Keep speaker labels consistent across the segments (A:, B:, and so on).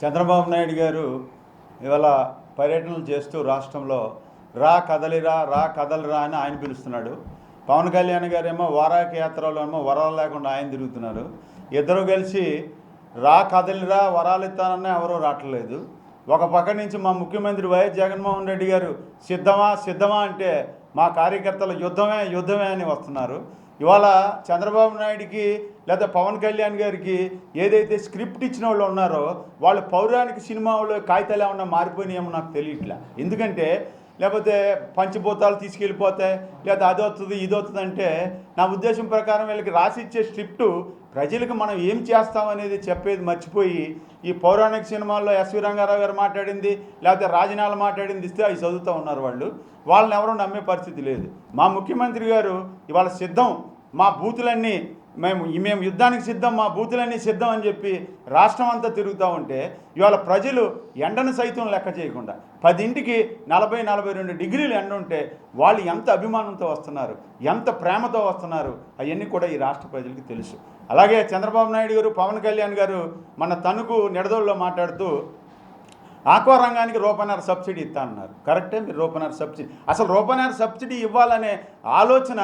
A: చంద్రబాబు నాయుడు గారు ఇవాళ పర్యటనలు చేస్తూ రాష్ట్రంలో రా కదలిరా రా కదలిరా అని ఆయన పిలుస్తున్నాడు. పవన్ కళ్యాణ్ గారేమో వారాకి యాత్రలో ఏమో వరాలు లేకుండా ఆయన తిరుగుతున్నారు. ఇద్దరు కలిసి రా కదలిరా వరాలు ఇస్తానని ఎవరూ రావట్లేదు. ఒక పక్క నుంచి మా ముఖ్యమంత్రి వైఎస్ జగన్మోహన్ రెడ్డి గారు సిద్ధమా సిద్ధమా అంటే మా కార్యకర్తలు యుద్ధమే యుద్ధమే అని వస్తున్నారు. ఇవాళ చంద్రబాబు నాయుడికి లేదా పవన్ కళ్యాణ్ గారికి ఏదైతే స్క్రిప్ట్ ఇచ్చిన వాళ్ళు ఉన్నారో వాళ్ళు పౌరాణిక సినిమాలో కాగితాలు ఏమన్నా మారిపోయినాయేమో నాకు తెలియట్లా. ఎందుకంటే లేకపోతే పంచభూతాలు తీసుకెళ్ళిపోతాయి లేదా అది వస్తుంది ఇది వస్తుంది అంటే నా ఉద్దేశం ప్రకారం వీళ్ళకి రాసి ఇచ్చే స్క్రిప్ట్ ప్రజలకు మనం ఏం చేస్తామనేది చెప్పేది మర్చిపోయి ఈ పౌరాణిక సినిమాల్లో ఎస్వి రంగారావు గారు మాట్లాడింది లేకపోతే రాజనాల మాట్లాడింది ఇస్తే అవి చదువుతూ ఉన్నారు వాళ్ళు. వాళ్ళని ఎవరూ నమ్మే పరిస్థితి లేదు. మా ముఖ్యమంత్రి గారు ఇవాళ సిద్ధం. మా బూతులన్నీ మేము మేము యుద్ధానికి సిద్ధం మా బూతులన్నీ సిద్ధం అని చెప్పి రాష్ట్రం అంతా తిరుగుతూ ఉంటే ఇవాళ ప్రజలు ఎండను సైతం లెక్క చేయకుండా పదింటికి నలభై నలభై రెండు డిగ్రీలు ఎండ ఉంటే వాళ్ళు ఎంత అభిమానంతో వస్తున్నారు ఎంత ప్రేమతో వస్తున్నారు అవన్నీ కూడా ఈ రాష్ట్ర ప్రజలకి తెలుసు. అలాగే చంద్రబాబు నాయుడు గారు పవన్ కళ్యాణ్ గారు మన తణుకు నిడదోళ్ళలో మాట్లాడుతూ ఆక్వా రంగానికి రూపాయన్నర సబ్సిడీ ఇస్తానన్నారు కరెక్టే మీరు రూపాయన్నర సబ్సిడీ. అసలు రూపాయన్నర సబ్సిడీ ఇవ్వాలనే ఆలోచన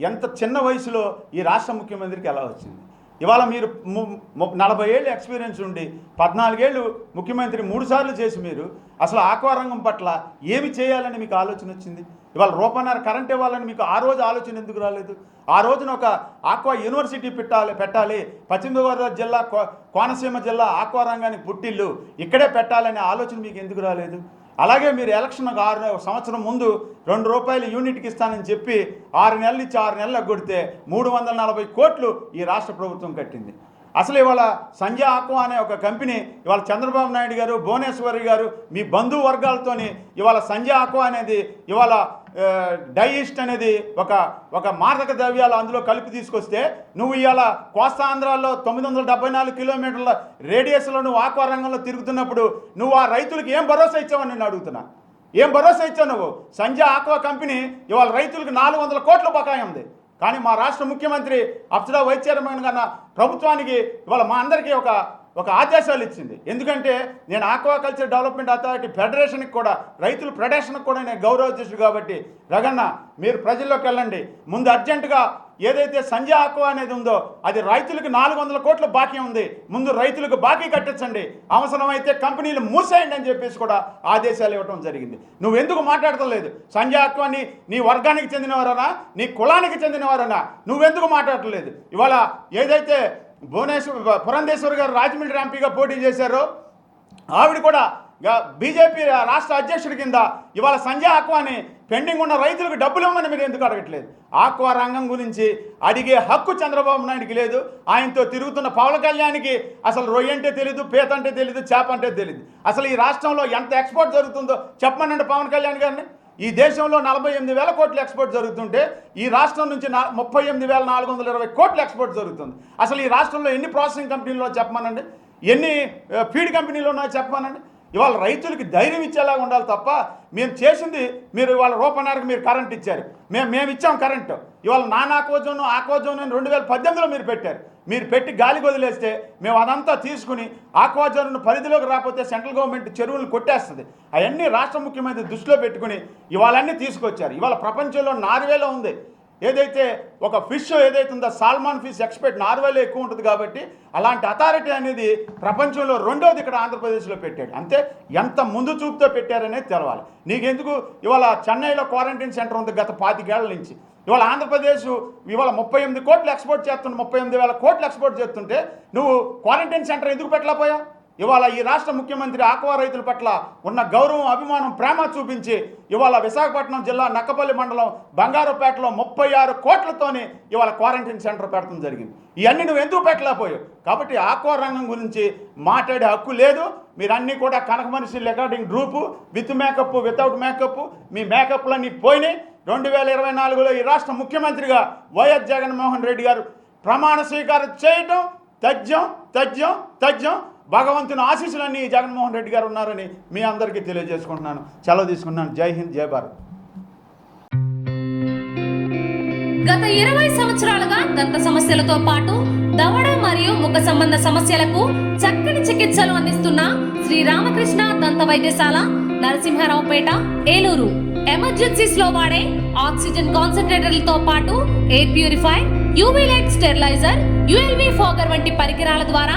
A: ఎంత చిన్న వయసులో ఈ రాష్ట్ర ముఖ్యమంత్రికి ఎలా వచ్చింది? ఇవాళ మీరు ము- నలభై ఏళ్ళు ఎక్స్పీరియన్స్ ఉండి పద్నాలుగేళ్ళు ముఖ్యమంత్రి మూడు సార్లు చేసి మీరు అసలు ఆక్వా రంగం పట్ల ఏమి చేయాలని మీకు ఆలోచన వచ్చింది? ఇవాళ రూపన్నర కరెంట్ ఇవ్వాలని మీకు ఆ రోజు ఆలోచన ఎందుకు రాలేదు? ఆ రోజున ఒక ఆక్వా యూనివర్సిటీ పెట్టాలి పెట్టాలి. పశ్చిమ గోదావరి జిల్లా కో- కోనసీమ జిల్లా ఆక్వా రంగానికి పుట్టిల్లు ఇక్కడే పెట్టాలనే ఆలోచన మీకు ఎందుకు రాలేదు? అలాగే మీరు ఎలక్షన్ ఆరు సంవత్సరం ముందు రెండు రూపాయలు యూనిట్కి ఇస్తానని చెప్పి ఆరు నెలలు ఇచ్చి ఆరు నెలలకు కొడితే మూడు వందల నలభై కోట్లు ఈ రాష్ట్ర ప్రభుత్వం కట్టింది. అసలు ఇవాళ సంజయ్ ఆక్వా అనే ఒక కంపెనీ ఇవాళ చంద్రబాబు నాయుడు గారు భువనేశ్వరి గారు మీ బంధు వర్గాలతోని ఇవాళ సంజయ్ ఆక్వా అనేది ఇవాళ డైయిస్ట్ అనేది ఒక ఒక మాదక ద్రవ్యాలు అందులో కలిపి తీసుకొస్తే నువ్వు ఇవాళ కోస్తా ఆంధ్రాలో తొమ్మిది వందల డెబ్బై నాలుగు కిలోమీటర్ల రేడియస్లో నువ్వు ఆక్వా రంగంలో తిరుగుతున్నప్పుడు నువ్వు ఆ రైతులకు ఏం భరోసా ఇచ్చావని నేను అడుగుతున్నా? ఏం భరోసా ఇచ్చావు నువ్వు? సంజయ్ ఆక్వా కంపెనీ ఇవాళ రైతులకు నాలుగు వందల కోట్ల బకాయి ఉంది. కానీ మా రాష్ట్ర ముఖ్యమంత్రి అప్సరా వైస్ చైర్మన్ కన్నా ప్రభుత్వానికి ఇవాళ మా అందరికీ ఒక ఒక ఆదేశాలు ఇచ్చింది. ఎందుకంటే నేను ఆక్వాకల్చర్ డెవలప్మెంట్ అథారిటీ ఫెడరేషన్కి కూడా రైతుల ఫెడరేషన్కి కూడా నేను గౌరవాధ్యక్షుడు కాబట్టి రగన్న మీరు ప్రజల్లోకి వెళ్ళండి. ముందు అర్జెంటుగా ఏదైతే సంజయ్ హక్కు అనేది ఉందో అది రైతులకు నాలుగు వందల కోట్ల బాకీ ఉంది. ముందు రైతులకు బాకీ కట్టించండి. అవసరమైతే కంపెనీలు మూసేయండి అని చెప్పేసి కూడా ఆదేశాలు ఇవ్వడం జరిగింది. నువ్వు ఎందుకు మాట్లాడతలేదు సంజయ్ హక్కు నీ నీ వర్గానికి చెందినవారనా? నీ కులానికి చెందినవారనా? నువ్వెందుకు మాట్లాడట్లేదు ఇవాళ ఏదైతే భువనేశ్వర్ పురంధేశ్వర్ గారు రాజమండ్రి ఎంపీగా పోటీ చేశారో ఆవిడ కూడా బీజేపీ రాష్ట్ర అధ్యక్షుడి కింద ఇవాళ సంజయ్ ఆక్వాని పెండింగ్ ఉన్న రైతులకు డబ్బులు ఇవ్వమని మీరు ఎందుకు అడగట్లేదు? ఆక్వా రంగం గురించి అడిగే హక్కు చంద్రబాబు నాయుడికి లేదు. ఆయనతో తిరుగుతున్న పవన్ కళ్యాణ్కి అసలు రొయ్య అంటే తెలీదు పీత అంటే తెలీదు చేప అంటే తెలీదు. అసలు ఈ రాష్ట్రంలో ఎంత ఎక్స్పోర్ట్ జరుగుతుందో చెప్పమనండి పవన్ కళ్యాణ్ గారిని. ఈ దేశంలో నలభై ఎనిమిది వేల కోట్లు ఎక్స్పోర్ట్ జరుగుతుంటే ఈ రాష్ట్రం నుంచి నా ముప్పై ఎనిమిది వేల నాలుగు వందల ఇరవై కోట్లు ఎక్స్పోర్ట్ జరుగుతుంది. అసలు ఈ రాష్ట్రంలో ఎన్ని ప్రాసెసింగ్ కంపెనీలు చెప్పమనండి. ఎన్ని ఫీడ్ కంపెనీలు ఉన్నాయో చెప్పమనండి. ఇవాళ రైతులకి ధైర్యం ఇచ్చేలాగా ఉండాలి తప్ప మేము చేసింది మీరు ఇవాళ రూపన్నరకు మీరు కరెంట్ ఇచ్చారు. మేము మేము ఇచ్చాం కరెంటు ఇవాళ నాన్ ఆక్వజోన్ ఆక్వజోన్ అని రెండు వేల పద్దెనిమిదిలో మీరు పెట్టారు. మీరు పెట్టి గాలి వదిలేస్తే మేము అదంతా తీసుకుని ఆక్వాజోన్ పరిధిలోకి రాకపోతే సెంట్రల్ గవర్నమెంట్ చెరువులను కొట్టేస్తుంది. అవన్నీ రాష్ట్ర ముఖ్యమంత్రి దృష్టిలో పెట్టుకుని ఇవాళన్నీ తీసుకొచ్చారు. ఇవాళ ప్రపంచంలో నార్వేలో ఉంది. ఏదైతే ఒక ఫిష్ ఏదైతే ఉందో సాల్మాన్ ఫిష్ ఎక్స్పెక్ట్ నార్వేలో ఎక్కువ ఉంటుంది కాబట్టి అలాంటి అథారిటీ అనేది ప్రపంచంలో రెండోది ఇక్కడ ఆంధ్రప్రదేశ్లో పెట్టాడు. అంతే ఎంత ముందు చూపుతో పెట్టారనేది తెలవాలి. నీకెందుకు? ఇవాళ చెన్నైలో క్వారంటైన్ సెంటర్ ఉంది గత పాతికేళ్ళ నుంచి. ఇవాళ ఆంధ్రప్రదేశ్ ఇవాళ ముప్పై ఎనిమిది కోట్లు ఎక్స్పోర్ట్ చేస్తుంటే ముప్పై ఎనిమిది వేల కోట్లు ఎక్స్పోర్ట్ చేస్తుంటే నువ్వు క్వారంటైన్ సెంటర్ ఎందుకు పెట్టలేకపోయా ఇవాళ ఈ రాష్ట్ర ముఖ్యమంత్రి ఆక్వా రైతుల పట్ల ఉన్న గౌరవం అభిమానం ప్రేమ చూపించి ఇవాళ విశాఖపట్నం జిల్లా నక్కపల్లి మండలం బంగారుపేటలో ముప్పై ఆరు కోట్లతోనే ఇవాళ క్వారంటైన్ సెంటర్ పెట్టడం జరిగింది. ఇవన్నీ నువ్వు ఎందుకు పెట్టలేకపోయావు? కాబట్టి ఆక్వా రంగం గురించి మాట్లాడే హక్కు లేదు. మీరన్నీ కూడా కనక మనిషి recording group with makeup without makeup మీ మేకప్లన్నీ పోయినాయి. రెండు వేల ఇరవై నాలుగులో ఈ రాష్ట్ర ముఖ్యమంత్రిగా వైఎస్ జగన్మోహన్ రెడ్డి గారు ప్రమాణ స్వీకారం చేయటం తథ్యం తథ్యం తథ్యం భగవంతుని ఆశీస్సులన్నీ జగన్మోహన్ రెడ్డి గారు ఉన్నారని మీ అందరికీ తెలియజేసుకుంటున్నాను. సెలవు తీసుకున్నాను. జై హింద్ జై భారత్.
B: గత ఇరవై సంవత్సరాలుగా దంత సమస్యలతో పాటు దవడ మరియు ముఖ సంబంధ సమస్యలకు చక్కని చికిత్సలు అందిస్తున్న శ్రీ రామకృష్ణ దంత వైద్యశాల నరసింహారావుపేట ఏలూరు. ఎమర్జెన్సీస్లో వాడే ఆక్సిజన్ కాన్సన్ట్రేటర్లతో పాటు air purify UV light steriliser ULV fogger వంటి పరికరాల ద్వారా